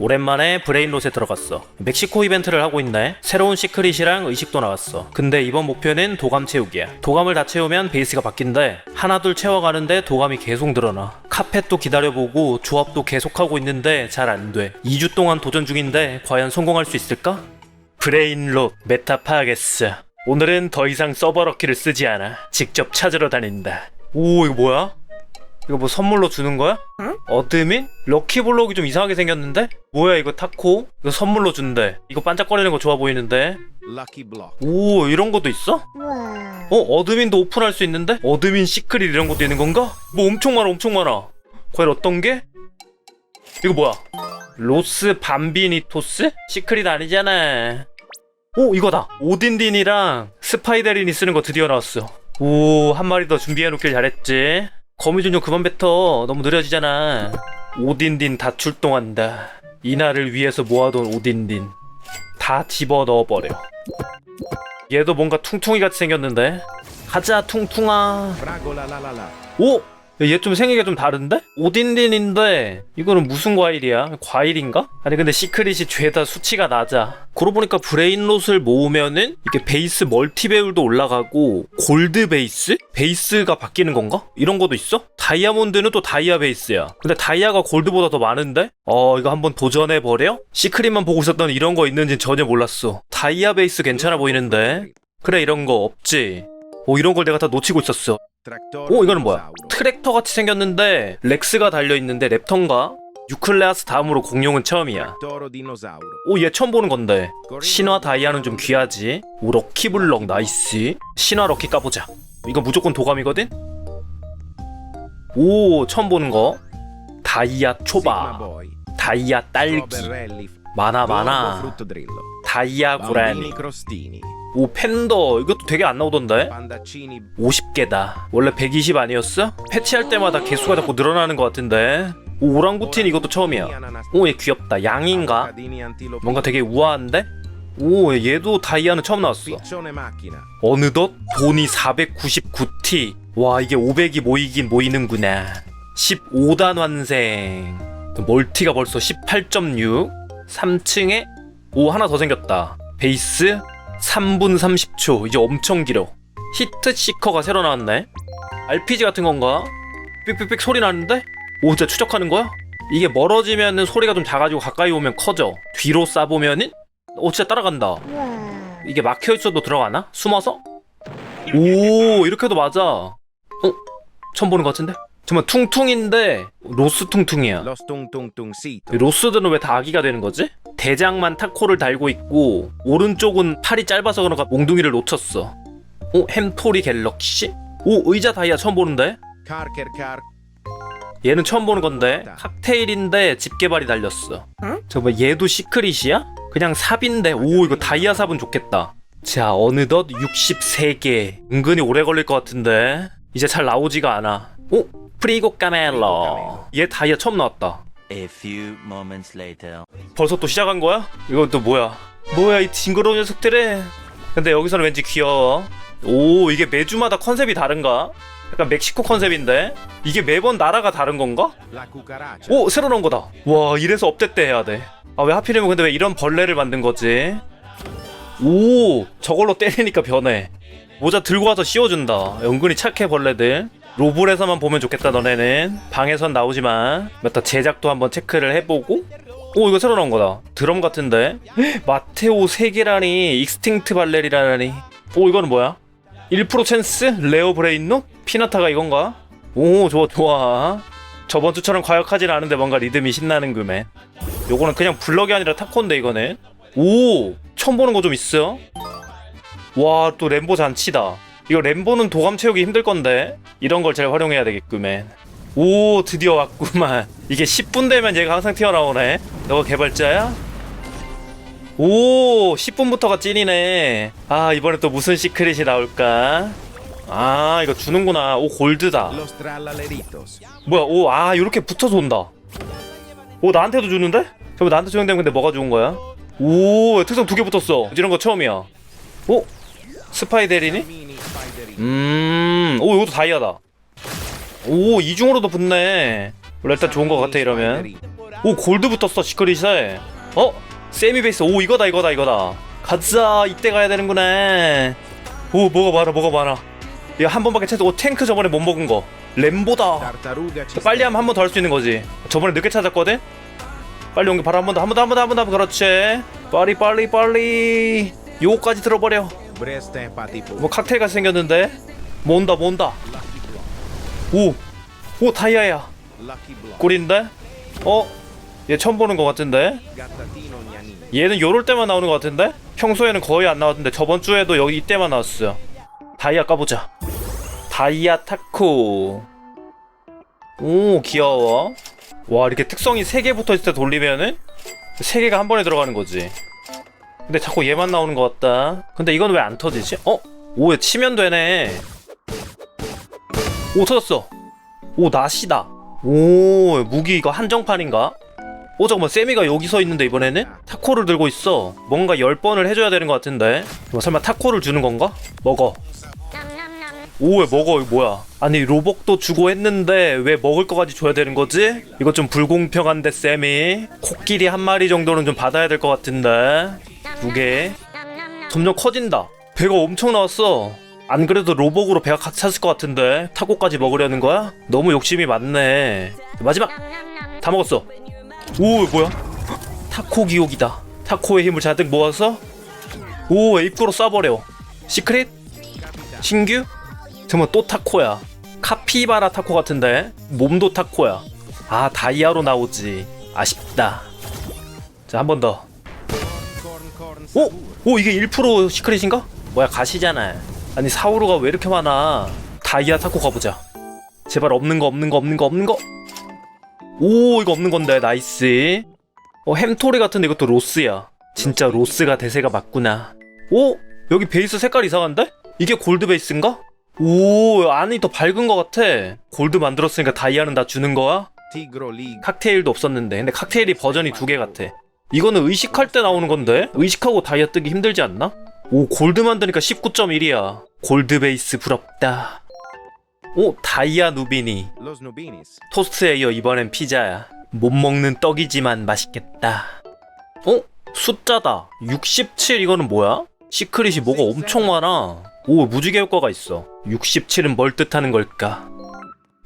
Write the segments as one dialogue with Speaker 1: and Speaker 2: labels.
Speaker 1: 오랜만에 브레인롯에 들어갔어. 멕시코 이벤트를 하고 있네. 새로운 시크릿이랑 의식도 나왔어. 근데 이번 목표는 도감 채우기야. 도감을 다 채우면 베이스가 바뀐대. 하나둘 채워가는데 도감이 계속 늘어나. 카펫도 기다려보고 조합도 계속하고 있는데 잘 안 돼. 2주 동안 도전 중인데 과연 성공할 수 있을까? 브레인롯 메타 파하겠어. 오늘은 더 이상 서버 럭키를 쓰지 않아. 직접 찾으러 다닌다. 오 이거 뭐야? 이거 뭐 선물로 주는 거야? 어드민? 럭키블록이 좀 이상하게 생겼는데? 뭐야 이거 타코? 이거 선물로 준대. 이거 반짝거리는 거 좋아 보이는데? 오 이런 것도 있어? 어 어드민도 오픈할 수 있는데? 어드민 시크릿 이런 것도 있는 건가? 뭐 엄청 많아 엄청 많아. 과연 어떤 게? 이거 뭐야? 로스 밤비니토스? 시크릿 아니잖아. 오 이거다. 오딘딘이랑 스파이데린이 쓰는 거 드디어 나왔어. 오 한 마리 더 준비해 놓길 잘했지. 거미줄 좀 그만 뱉어. 너무 느려지잖아. 오딘딘 다 출동한다. 이날을 위해서 모아둔 오딘딘 다 집어 넣어버려. 얘도 뭔가 퉁퉁이 같이 생겼는데. 가자 퉁퉁아. 오! 얘 좀 생기가 좀 다른데? 오딘딘인데 이거는 무슨 과일이야? 과일인가? 아니 근데 시크릿이 죄다 수치가 낮아 그러고 보니까 브레인롯을 모으면은 이게 베이스 멀티 배율도 올라가고 골드 베이스? 베이스가 바뀌는 건가? 이런 것도 있어? 다이아몬드는 또 다이아 베이스야 근데 다이아가 골드보다 더 많은데? 어 이거 한번 도전해 버려? 시크릿만 보고 있었던 이런 거 있는지 전혀 몰랐어 다이아 베이스 괜찮아 보이는데? 그래 이런 거 없지 오 이런 걸 내가 다 놓치고 있었어 오 이거는 뭐야? 트랙터 같이 생겼는데 렉스가 달려 있는데 랩턴가? 유클레아스 다음으로 공룡은 처음이야. 오 얘 처음 보는 건데 신화 다이아는 좀 귀하지. 오 럭키블럭 나이스. 신화 럭키 까보자. 이거 무조건 도감이거든. 오 처음 보는 거. 다이아
Speaker 2: Boy.
Speaker 1: 다이아 딸기. 많아 많아. 다이아 고라니. 오 팬더 이것도 되게 안 나오던데.
Speaker 2: Pandaccini.
Speaker 1: 50개다. 원래 120 아니었어? 패치할 때마다 개수가 자꾸 늘어나는 것 같은데. 오, 오랑구틴 이것도 처음이야. 오, 얘 귀엽다. 양인가? 뭔가 되게 우아한데? 오, 얘도 다이아는 처음 나왔어. 어느덧 돈이 499T. 와, 이게 500이 모이긴 모이는구나. 15단 환생. 멀티가 벌써 18.6. 3층에 오, 하나 더 생겼다. 베이스 3분 30초. 이제 엄청 길어. 히트 시커가 새로 나왔네. RPG 같은 건가? 삑삑삑 소리 나는데? 오, 진짜 추적하는 거야? 이게 멀어지면은 소리가 좀 작아지고 가까이 오면 커져. 뒤로 쏴보면은? 오, 진짜 따라간다. 이게 막혀 있어도 들어가나? 숨어서? 오 이렇게 해도 맞아. 어? 처음 보는 것 같은데? 정말 퉁퉁인데 로스 퉁퉁이야.
Speaker 2: Lo stung tung tung sito.
Speaker 1: 로스들은 왜 다 아기가 되는 거지? 대장만 타코를 달고 있고 오른쪽은 팔이 짧아서 그런가 몽둥이를 놓쳤어. 오 햄토리 갤럭시? 오 의자 다이아 처음 보는데? 얘는 처음 보는 건데 칵테일인데 집게발이 달렸어. 저거 얘도 시크릿이야? 그냥 삽인데 오 이거 다이아 삽은 좋겠다. 자 어느덧 63개 은근히 오래 걸릴 것 같은데 이제 잘 나오지가 않아. 오 프리고 까멜러 얘 다이아 처음 나왔다.
Speaker 3: A few moments later.
Speaker 1: 벌써 또 시작한 거야? 이건 또 뭐야? 뭐야 이 징그러운 녀석들이? 근데 여기서는 왠지 귀여워. 오 이게 매주마다 컨셉이 다른가? 약간 멕시코 컨셉인데 이게 매번 나라가 다른 건가? 오 새로 나온 거다. 와 이래서 업데이트 해야 돼. 아 왜 하필이면 근데 왜 이런 벌레를 만든 거지? 오 저걸로 때리니까 변해. 모자 들고 와서 씌워준다. 은근히 착해 벌레들. 로블에서만 보면 좋겠다 너네는. 방에선 나오지 마. 맞다 제작도 한번 체크를 해보고. 오 이거 새로 나온 거다. 드럼 같은데. 헉, 마테오 세계라니 익스팅트 발레리라니. 오 이거는 뭐야? 1% 찬스? 레오 브레인노? 피나타가 이건가? 오 좋아 좋아. 저번 주처럼 과격하진 않은데 뭔가 리듬이 신나는 금에 요거는 그냥 블럭이 아니라 타코인데 이거는 오 처음 보는 거 좀 있어 와또 램보 잔치다 이거 램보는 도감 채우기 힘들 건데 이런 걸 잘 활용해야 되겠구만 오 드디어 왔구만 이게 10분 되면 얘가 항상 튀어나오네 너가 개발자야? 오 10분부터가 찐이네 아 이번에 또 무슨 시크릿이 나올까 아 이거 주는구나 오 골드다. 뭐야 오아 이렇게 붙어서 온다 오 나한테도 주는데? 저거 나한테 적용되면 근데 뭐가 좋은 거야? 오 특성 두 개 붙었어 이런 거 처음이야 오? 스파이데리니?
Speaker 2: Spiderini.
Speaker 1: 음오 이것도 다이아다. 오 이중으로도 붙네. 원래 일단 좋은 거 같아 이러면. 오 골드 붙었어 시크릿에. 어? 세미 베이스. 오 이거다 이거다 이거다. 가자 이때 가야 되는구나. 오 뭐가 많아 뭐가 많아 이거 한 번밖에 찾아 오 탱크 저번에 못 먹은 거. 램보다. 빨리 하면 한 번 더 할 수 있는 거지. 저번에 늦게 찾았거든? 빨리 온게 바로 한 번 더 한 번 더 한 번 더 한 번 더 그렇지. 빨리 빨리 빨리. 요거까지 들어버려. 뭐 칵테일 같이 생겼는데 뭐 온다 오! 오
Speaker 2: block.
Speaker 1: 꿀인데? 어? 얘 처음 보는 것 같은데? 얘는 요럴 때만 나오는 것 같은데? 평소에는 거의 안 나왔는데 저번 주에도 여기 이때만 나왔어요 다이아 까보자 다이아 타코 오 귀여워 와 이렇게 특성이 3개 붙어있을 때 돌리면은 3개가 한 번에 들어가는 거지 근데 자꾸 얘만 나오는 것 같다. 근데 이건 왜 안 터지지? 어? 오 치면 되네. 오 터졌어. 오 낫이다. 오 무기 이거 한정판인가? 오 잠깐만 세미가 여기 서 있는데 이번에는? 타코를 들고 있어. 뭔가 10번을 해줘야 되는 것 같은데. 뭐 설마 타코를 주는 건가? 먹어. 오왜 먹어? 이거 뭐야? 아니 로벅도 주고 했는데 왜 먹을 거까지 줘야 되는 거지? 이거 좀 불공평한데 세미. 코끼리 한 마리 정도는 좀 받아야 될 것 같은데 두개. 점점 커진다. 배가 엄청 나왔어. 안 그래도 로벅으로 배가 같이 찼을 것 같은데 타코까지 먹으려는 거야? 너무 욕심이 많네. 마지막. 다 먹었어. 오 뭐야? 타코 기옥이다. 타코의 힘을 잔뜩 모아서 오 입구로 쏴버려. 시크릿? 신규? 정말 또 타코야. 카피바라 타코 같은데 몸도 타코야. 아 다이아로 나오지. 아쉽다. 자 한 번 더.
Speaker 2: Corn corn
Speaker 1: 오!
Speaker 2: sabur.
Speaker 1: 오 이게 1% 시크릿인가? 뭐야 가시잖아 아니 사우루가 왜 이렇게 많아 다이아 타코 가보자 제발 없는 거 없는 거 없는 거 없는 거 오 이거 없는 건데 나이스 어 햄토리 같은데 이것도 로스야 진짜 로스가 대세가 맞구나 오 여기 베이스 색깔 이상한데? 이게 골드 베이스인가? 오 안이 더 밝은 거 같아 골드 만들었으니까 다이아는 다 주는 거야? 칵테일도 없었는데 근데 칵테일이 버전이 두 개 같아 이거는 의식할 때 나오는 건데 의식하고 다이아 뜨기 힘들지 않나? 오 골드 만드니까 19.1이야 골드 베이스 부럽다 오 다이아 누비니. 토스트에 이어 이번엔 피자야 못 먹는 떡이지만 맛있겠다 어? 숫자다 67 이거는 뭐야? 시크릿이 뭐가 엄청 많아 오 무지개 효과가 있어 67은 뭘 뜻하는 걸까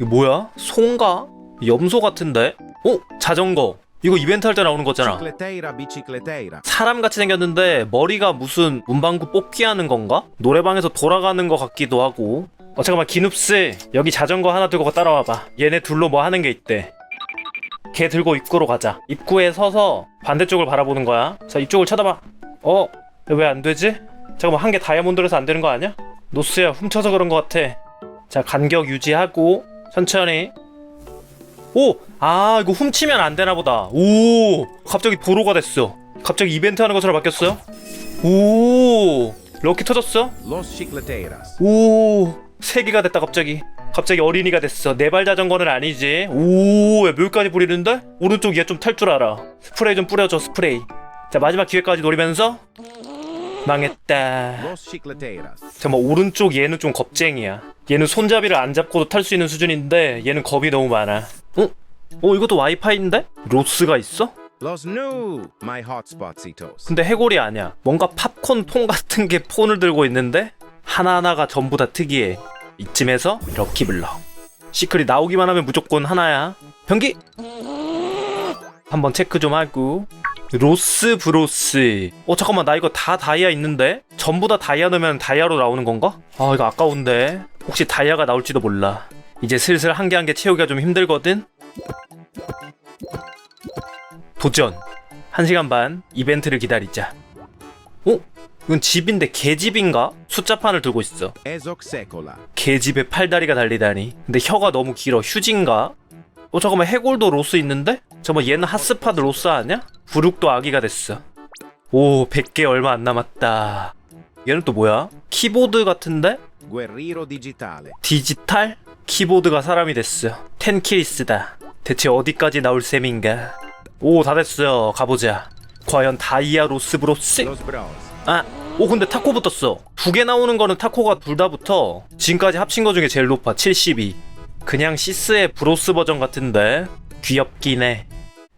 Speaker 1: 이거 뭐야? 송가? 염소 같은데? 어? 자전거 이거 이벤트 할 때 나오는 거잖아. 사람같이 생겼는데 머리가 무슨 문방구 뽑기 하는 건가? 노래방에서 돌아가는 것 같기도 하고 어 잠깐만 기눕스 여기 자전거 하나 들고 따라와봐 얘네 둘로 뭐 하는 게 있대 걔 들고 입구로 가자 입구에 서서 반대쪽을 바라보는 거야 자 이쪽을 쳐다봐 어? 왜 안 되지? 잠깐만 한 개 다이아몬드라서 안 되는 거 아니야? 노스야 훔쳐서 그런 것 같아 자 간격 유지하고 천천히 오! 아 이거 훔치면 안 되나 보다. 오! 갑자기 도로가 됐어. 갑자기 이벤트 하는 것처럼 바뀌었어요? 오! 럭키 터졌어?
Speaker 2: Cicleteiras.
Speaker 1: 오세 개가 됐다 갑자기. 갑자기 어린이가 됐어. 네 발 자전거는 아니지. 오왜 묘까지 뿌리는데? 오른쪽 얘 좀 탈 줄 알아. 스프레이 좀 뿌려줘 스프레이. 자 마지막 기회까지 노리면서 망했다. 잠깐만 오른쪽 얘는 좀 겁쟁이야. 얘는 손잡이를 안 잡고도 탈 수 있는 수준인데 얘는 겁이 너무 많아. 어? 어 이것도 와이파이인데? 로스가 있어? 근데 해골이 아니야. 뭔가 팝콘 통 같은 게 폰을 들고 있는데 하나하나가 전부 다 특이해. 이쯤에서 럭키블럭. 시크릿 나오기만 하면 무조건 하나야. 변기! 한번 체크 좀 하고 로스 브로스 어 잠깐만 나 이거 다 다이아 있는데 전부 다 다이아 넣으면 다이아로 나오는 건가? 아 이거 아까운데 혹시 다이아가 나올지도 몰라 이제 슬슬 한 개 한 개 채우기가 좀 힘들거든 도전 1시간 반 이벤트를 기다리자 어? 이건 집인데 개집인가? 숫자판을 들고 있어. 개집에 팔다리가 달리다니 근데 혀가 너무 길어 휴지인가? 어 잠깐만 해골도 로스 있는데? 잠깐만 얘는 핫스파드 로스 아니야? 부룩도 아기가 됐어 오 100개 얼마 안 남았다 얘는 또 뭐야? 키보드 같은데?
Speaker 2: Digitale.
Speaker 1: 디지털? 키보드가 사람이 됐어 텐키리스다 대체 어디까지 나올 셈인가 오 다 됐어요 가보자 과연 다이아 로스 브로스?
Speaker 2: Los Bros.
Speaker 1: 아, 오 근데 타코 붙었어. 두 개 나오는 거는 타코가 둘 다 붙어. 지금까지 합친 거 중에 제일 높아. 72. 그냥 시스의 브로스 버전 같은데 귀엽긴 해.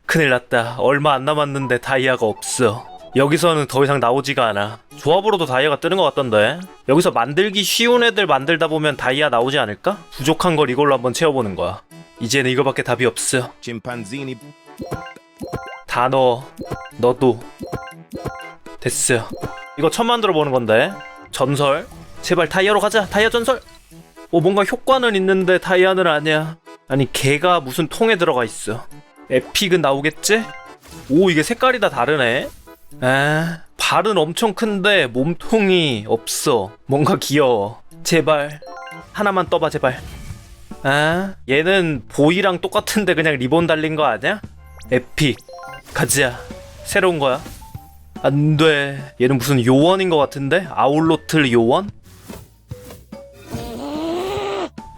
Speaker 1: 큰일 났다. 얼마 안 남았는데 다이아가 없어. 여기서는 더 이상 나오지가 않아. 조합으로도 다이아가 뜨는 것 같던데. 여기서 만들기 쉬운 애들 만들다 보면 다이아 나오지 않을까? 부족한 걸 이걸로 한번 채워보는 거야. 이제는 이거밖에 답이 없어.
Speaker 2: Chimpanzini.
Speaker 1: 다 넣어. 너도. 됐어. 이거 처음 만들어 보는 건데. 전설. 제발 다이아로 가자. 다이아 전설. 어 뭔가 효과는 있는데 다이아는 아니야. 아니 걔가 무슨 통에 들어가 있어. 에픽은 나오겠지? 오 이게 색깔이 다 다르네. 아 발은 엄청 큰데 몸통이 없어. 뭔가 귀여워. 제발 하나만 떠봐 제발. 아 얘는 보이랑 똑같은데 그냥 리본 달린 거 아니야? 에픽 가자 새로운 거야 안돼 얘는 무슨 요원인 것 같은데 아울로틀 요원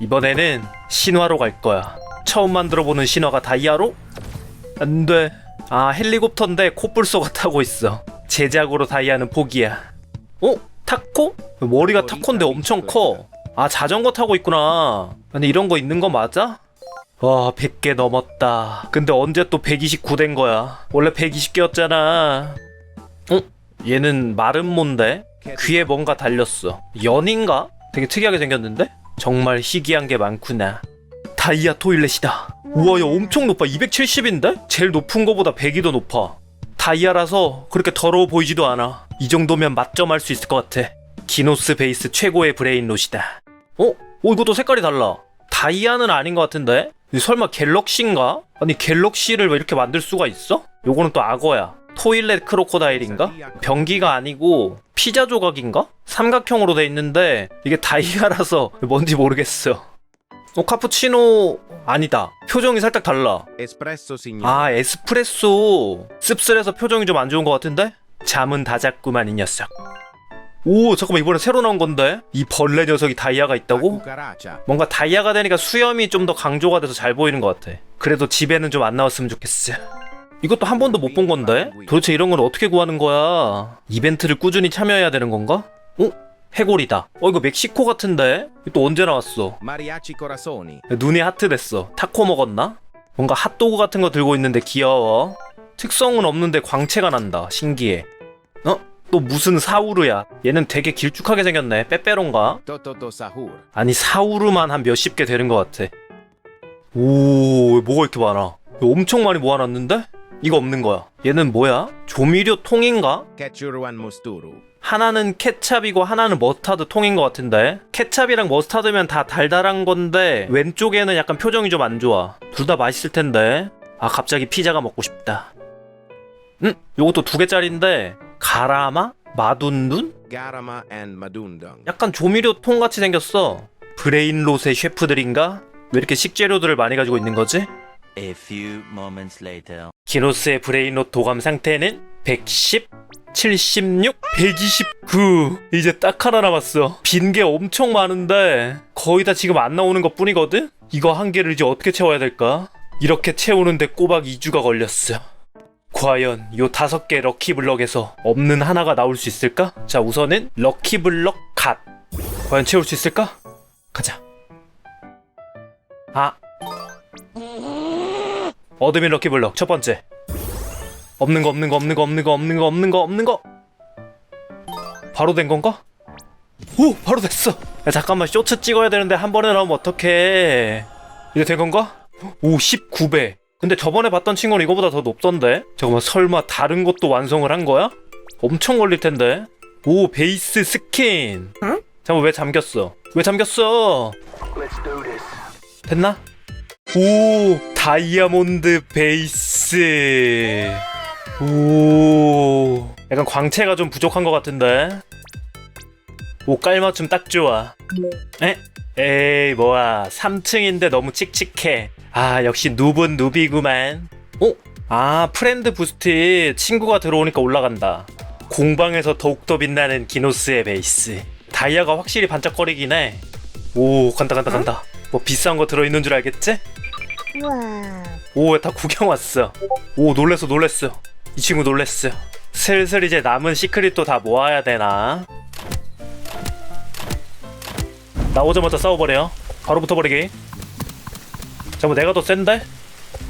Speaker 1: 이번에는 신화로 갈 거야 처음 만들어보는 신화가 다이아로 안 돼. 아 헬리콥터인데 코뿔소가 타고 있어. 제작으로 다이아는 포기야. 어? 타코? 머리가 타코인데 엄청 커 아 자전거 타고 있구나. 아니 이런 거 있는 거 맞아? 와 100개 넘었다. 근데 언제 또 129 된 거야? 원래 120개였잖아. 어? 얘는 마름모인데? 귀에 뭔가 달렸어. 연인가? 되게 특이하게 생겼는데? 정말 희귀한 게 많구나 다이아 토일렛이다 우와 야 엄청 높아 270인데? 제일 높은 거보다 100이 더 높아 다이아라서 그렇게 더러워 보이지도 않아 이 정도면 맛점할 수 있을 것 같아 기노스 베이스 최고의 브레인롯이다 어? 어 이것도 색깔이 달라 다이아는 아닌 것 같은데? 이 설마 갤럭시인가? 아니 갤럭시를 왜 이렇게 만들 수가 있어? 요거는 또 악어야 토일렛 크로코다일인가? 변기가 아니고 피자 조각인가? 삼각형으로 돼 있는데 이게 다이아라서 뭔지 모르겠어 어 카푸치노 아니다 표정이 살짝 달라
Speaker 2: signore.
Speaker 1: 아 에스프레소 씁쓸해서 표정이 좀 안 좋은 것 같은데? 잠은 다 잤구만 이 녀석 오 잠깐만 이번에 새로 나온 건데? 이 벌레 녀석이 다이아가 있다고? 뭔가 다이아가 되니까 수염이 좀 더 강조가 돼서 잘 보이는 것 같아 그래도 집에는 좀 안 나왔으면 좋겠어 이것도 한 번도 못 본 건데? 도대체 이런 건 어떻게 구하는 거야? 이벤트를 꾸준히 참여해야 되는 건가? 어? 해골이다 어 이거 멕시코 같은데? 이거 또 언제 나왔어?
Speaker 2: Mariachi corazoni.
Speaker 1: 눈이 하트 됐어. 타코 먹었나? 뭔가 핫도그 같은 거 들고 있는데 귀여워. 특성은 없는데 광채가 난다. 신기해. 어? 또 무슨 사우르야. 얘는 되게 길쭉하게 생겼네. 빼빼론가?
Speaker 2: Tototo sahur.
Speaker 1: 아니 사우르만 한 몇십 개 되는 것 같아. 오, 뭐가 이렇게 많아? 엄청 많이 모아놨는데? 이거 없는 거야. 얘는 뭐야? 조미료 통인가? 하나는 케찹이고 하나는 머스타드 통인 것 같은데 케찹이랑 머스타드면 다 달달한 건데 왼쪽에는 약간 표정이 좀 안 좋아 둘 다 맛있을 텐데 아 갑자기 피자가 먹고 싶다 음 요것도 두 개짜리인데 가라마? 마둔둔?
Speaker 2: Garama and madundong.
Speaker 1: 약간 조미료 통 같이 생겼어 브레인롯의 셰프들인가? 왜 이렇게 식재료들을 많이 가지고 있는 거지?
Speaker 3: A few moments later.
Speaker 1: 기노스의 브레인롯 도감 상태는 110, 76, 129. 이제 딱 하나 남았어. 빈 게 엄청 많은데 거의 다 지금 안 나오는 것 뿐이거든? 이거 한 개를 이제 어떻게 채워야 될까? 이렇게 채우는데 꼬박 2주가 걸렸어. 과연 요 다섯 개 럭키블럭에서 없는 하나가 나올 수 있을까? 자 우선은 럭키블럭 갓. 과연 채울 수 있을까? 가자. 아 어드민 럭키블럭 첫 번째. 없는 거 없는 거 없는 거 없는 거 없는 거 없는 거 없는 거! 바로 된 건가? 오! 바로 됐어! 야 잠깐만 쇼츠 찍어야 되는데 한 번에 나오면 어떡해? 이제 된 건가? 오 19배! 근데 저번에 봤던 친구는 이거보다 더 높던데? 잠깐만 설마 다른 것도 완성을 한 거야? 엄청 걸릴 텐데? 오 베이스 스킨! 응? 잠깐만 왜 잠겼어? 왜 잠겼어? 됐나? 오 다이아몬드 베이스. 오. 약간 광채가 좀 부족한 것 같은데. 오 깔맞춤 딱 좋아. 에? 에이 뭐야. 3층인데 너무 칙칙해. 아 역시 누분 누비구만. 오? 아 프렌드 부스트 친구가 들어오니까 올라간다. 공방에서 더욱더 빛나는 기노스의 베이스. 다이아가 확실히 반짝거리긴 해오 간다 간다 간다. 뭐 비싼 거 들어있는 줄 알겠지?
Speaker 4: 와우.
Speaker 1: 오, 다 구경 왔어. 오, 놀랬어, 놀랬어. 이 친구 놀랬어. 슬슬 이제 남은 시크릿도 다 모아야 되나? 나오자마자 싸워버려. 바로 붙어버리기. 잠깐 내가 더 센데?